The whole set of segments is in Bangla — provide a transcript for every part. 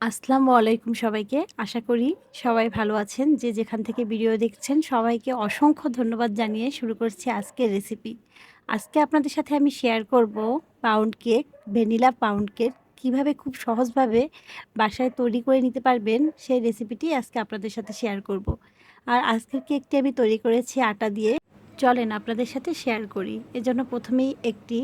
আসসালামু আলাইকুম সবাইকে। আশা করি সবাই ভালো আছেন। যে যেখান থেকে ভিডিও দেখছেন সবাইকে অসংখ্য ধন্যবাদ জানিয়ে শুরু করছি আজকের রেসিপি। আজকে আপনাদের সাথে আমি শেয়ার করব pound cake, vanilla pound cake কীভাবে খুব সহজভাবে বাসায় তৈরি করে নিতে পারবেন সেই রেসিপিটি আজকে আপনাদের সাথে শেয়ার করব। আর আজকের কেকটি আমি তৈরি করেছি আটা দিয়ে। চলেন আপনাদের সাথে শেয়ার করি। এজন্য প্রথমেই একটি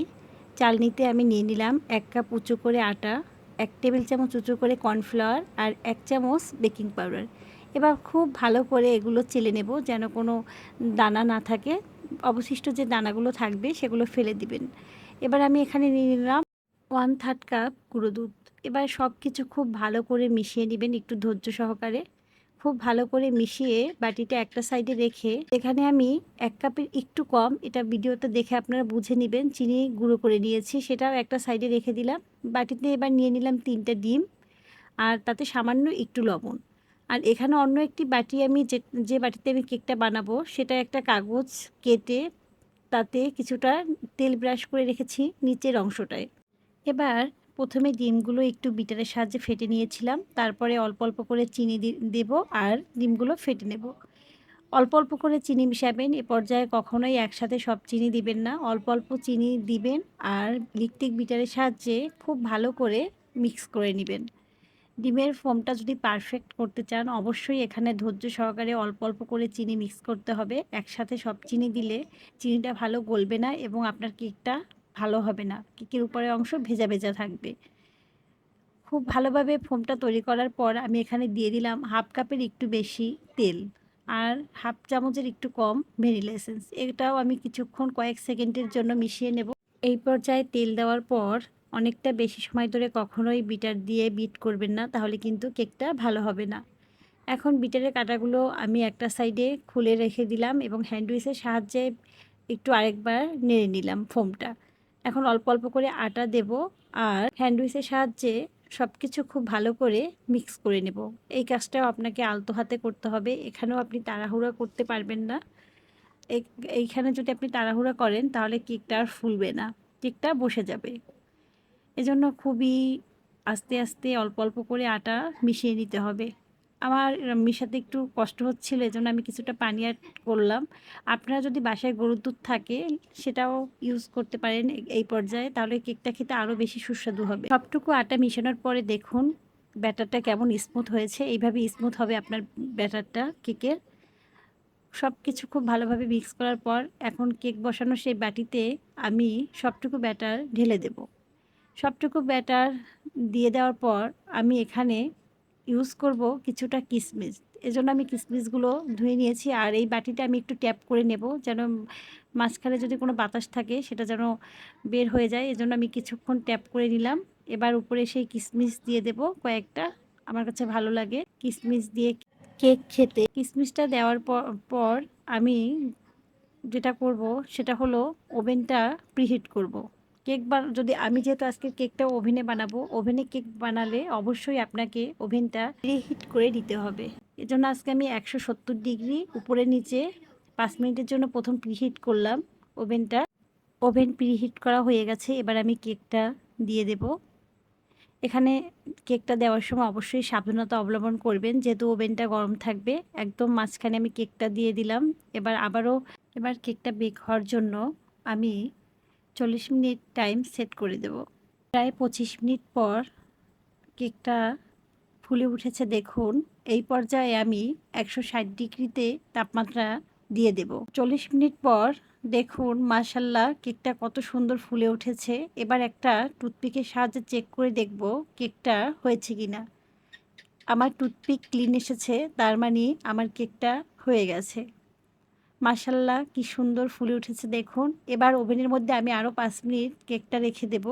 চালনিতে আমি নিয়ে নিলাম এক কাপ উঁচু করে আটা এক টেবিল চামচ উঁচু করে কর্নফ্লাওয়ার আর এক চামচ বেকিং পাউডার। এবার খুব ভালো করে এগুলো চেলে নেব যেন কোনো দানা না থাকে। অবশিষ্ট যে দানাগুলো থাকবে সেগুলো ফেলে দিবেন। এবার আমি এখানে নিয়ে নিলাম ওয়ান থার্ড কাপ গুঁড়ো দুধ। এবার সব কিছু খুব ভালো করে মিশিয়ে নেবেন একটু ধৈর্য সহকারে। খুব ভালো করে মিশিয়ে বাটিটা একটা সাইডে রেখে এখানে আমি এক কাপের একটু কম, এটা ভিডিওতে দেখে আপনারা বুঝে নেবেন, চিনি গুঁড়ো করে নিয়েছি, সেটাও একটা সাইডে রেখে দিলাম। বাটিতে এবার নিয়ে নিলাম তিনটা ডিম আর তাতে সামান্য একটু লবণ। আর এখানে অন্য একটি বাটি আমি যে যে বাটিতে আমি কেকটা বানাবো, সেটা একটা কাগজ কেটে তাতে কিছুটা তেল ব্রাশ করে রেখেছি নিচের অংশটায়। এবার প্রথমে ডিমগুলো একটু বিটারের সাহায্যে ফেটে নিয়েছিলাম। তারপরে অল্প অল্প করে চিনি দেব আর ডিমগুলো ফেটে নেব। অল্প অল্প করে চিনি মিশাবেন। এ পর্যায়ে কখনোই একসাথে সব চিনি দিবেন না। অল্প অল্প চিনি দিবেন আর লিকটিক বিটারের সাহায্যে খুব ভালো করে মিক্স করে নেবেন। ডিমের ফোমটা যদি পারফেক্ট করতে চান, অবশ্যই এখানে ধৈর্য সহকারে অল্প অল্প করে চিনি মিক্স করতে হবে। একসাথে সব চিনি দিলে চিনিটা ভালো গলবে না এবং আপনার কেকটা ভালো হবে না। কেকের উপরের অংশ ভেজা ভেজা থাকবে। খুব ভালোভাবে ফোমটা তৈরি করার পর আমি এখানে দিয়ে দিলাম হাফ কাপের একটু বেশি তেল আর হাফ চামচের একটু কম ভ্যানিলা এসেন্স। এটাও আমি কিছুক্ষণ কয়েক সেকেন্ডের জন্য মিশিয়ে নেব। এই পর্যায়ে তেল দেওয়ার পর অনেকটা বেশি সময় ধরে কখনোই বিটার দিয়ে বিট করবেন না, তাহলে কিন্তু কেকটা ভালো হবে না। এখন বিটারের কাটাগুলো আমি একটা সাইডে খুলে রেখে দিলাম এবং হ্যান্ডউইচের সাহায্যে একটু আরেকবার নেড়ে নিলাম ফোমটা। এখন অল্প অল্প করে আটা দেব আর হ্যান্ডউইচের সাহায্যে সব কিছু খুব ভালো করে মিক্স করে নেব। এই কাজটাও আপনাকে আলতো হাতে করতে হবে। এখানেও আপনি তাড়াহুড়া করতে পারবেন না। এইখানে যদি আপনি তাড়াহুড়া করেন তাহলে কেকটা আর ফুলবে না। কেকটা বসে যাবে। এজন্য খুবই আস্তে আস্তে অল্প অল্প করে আটা মিশিয়ে নিতে হবে। আমার মিশাতে একটু কষ্ট হচ্ছিল, এজন্য আমি কিছুটা পানি অ্যাড করলাম। আপনারা যদি বাসায় গরুর দুধ থাকে, সেটাও ইউজ করতে পারেন এই পর্যায়ে, তাহলে কেকটা খেতে আরও বেশি সুস্বাদু হবে। সবটুকু আটা মিশানোর পরে দেখুন, ব্যাটারটা কেমন স্মুথ হয়েছে। এইভাবে স্মুথ হবে আপনার ব্যাটারটা, কেকের। সব কিছু খুব ভালোভাবে মিক্স করার পর, এখন কেক বসানো সেই বাটিতে আমি সবটুকু ব্যাটার ঢেলে দেব। সবটুকু ব্যাটার দিয়ে দেওয়ার পর, আমি এখানে ইউজ করব কিছুটা কিশমিশ এজন্য আমি কিসমিসগুলো ধুয়ে নিয়েছি আর এই বাটিটা আমি একটু ট্যাপ করে নেব যেন মাঝখানে যদি কোনো বাতাস থাকে সেটা যেন বের হয়ে যায়। এজন্য আমি কিছুক্ষণ ট্যাপ করে নিলাম। এবার উপরে সেই কিসমিস দিয়ে দেব কয়েকটা। আমার কাছে ভালো লাগে কিসমিস দিয়ে কেক খেতে। কিসমিসটা দেওয়ার পর আমি যেটা করব সেটা হলো ওভেনটা প্রিহিট করব। কেক যদি আমি যেহেতু আজকে কেকটা ওভেনে বানাবো, ওভেনে কেক বানালে অবশ্যই আপনাকে ওভেনটা প্রিহিট করে দিতে হবে। এজন্য আজকে আমি একশো সত্তর ডিগ্রি উপরে নিচে পাঁচ মিনিটের জন্য প্রথম প্রিহিট করলাম ওভেনটা। ওভেন প্রিহিট করা হয়ে গেছে, এবার আমি কেকটা দিয়ে দেব। এখানে কেকটা দেওয়ার সময় অবশ্যই সাবধানতা অবলম্বন করবেন, যেহেতু ওভেনটা গরম থাকবে। একদম মাঝখানে আমি কেকটা দিয়ে দিলাম। এবার আবারও, এবার কেকটা বেক হওয়ার জন্য আমি চল্লিশ মিনিট টাইম সেট করে দেব। প্রায় পঁচিশ মিনিট পর কেকটা ফুলে উঠেছে দেখুন। এই পর্যায়ে আমি একশো ষাট ডিগ্রিতে তাপমাত্রা দিয়ে দেব। চল্লিশ মিনিট পর দেখুন, মাশাল্লাহ, কেকটা কত সুন্দর ফুলে উঠেছে। এবার একটা টুথপিকের সাহায্যে চেক করে দেখব কেকটা হয়েছে কি না আমার টুথপিক ক্লিন এসেছে, তার মানে আমার কেকটা হয়ে গেছে। মাসাল্লাহ কি সুন্দর ফুলে উঠেছে দেখুন। এবার ওভেনের মধ্যে আমি আরও পাঁচ মিনিট কেকটা রেখে দেব।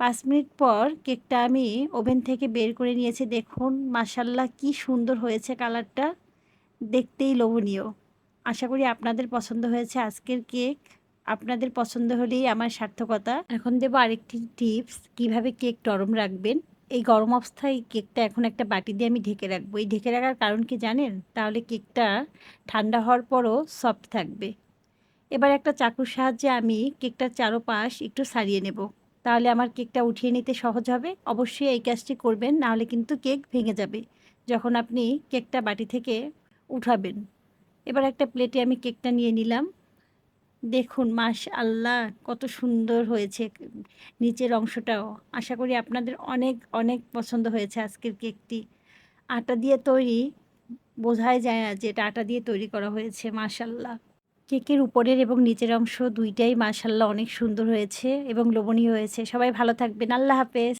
পাঁচ মিনিট পর কেকটা আমি ওভেন থেকে বের করে নিয়েছি দেখুন। মাসাল্লাহ কি সুন্দর হয়েছে কালারটা। দেখতেই লোভনীয়। আশা করি আপনাদের পছন্দ হয়েছে আজকের কেক। আপনাদের পছন্দ হলেই আমার সার্থকতা। এখন দেবো আরেকটি টিপস, কীভাবে কেক নরম রাখবেন। এই গরম অবস্থায় কেকটা এখন একটা বাটি দিয়ে আমি ঢেকে রাখব। এই ঢেকে রাখার কারণ কি জানেন? তাহলে কেকটা ঠান্ডা হওয়ার পরও সফট থাকবে। এবার একটা চাকুর সাহায্যে আমি কেকটার চারোপাশ একটু সারিয়ে নেব। তাহলে আমার কেকটা উঠিয়ে নিতে সহজ হবে। অবশ্যই এই কাজটি করবেন, নাহলে কিন্তু কেক ভেঙে যাবে যখন আপনি কেকটা বাটি থেকে উঠাবেন। এবার একটা প্লেটে আমি কেকটা নিয়ে নিলাম। দেখুন মাশ আল্লাহ কত সুন্দর হয়েছে নিচের অংশটাও। আশা করি আপনাদের অনেক অনেক পছন্দ হয়েছে আজকের কেকটি। আটা দিয়ে তৈরি, বোঝাই যায় না যে এটা আটা দিয়ে তৈরি করা হয়েছে মাশাল্লাহ কেকের উপরের এবং নিচের অংশ দুইটাই মাশাল্লাহ অনেক সুন্দর হয়েছে এবং লোভনীয় হয়েছে। সবাই ভালো থাকবেন, আল্লাহ হাফেজ।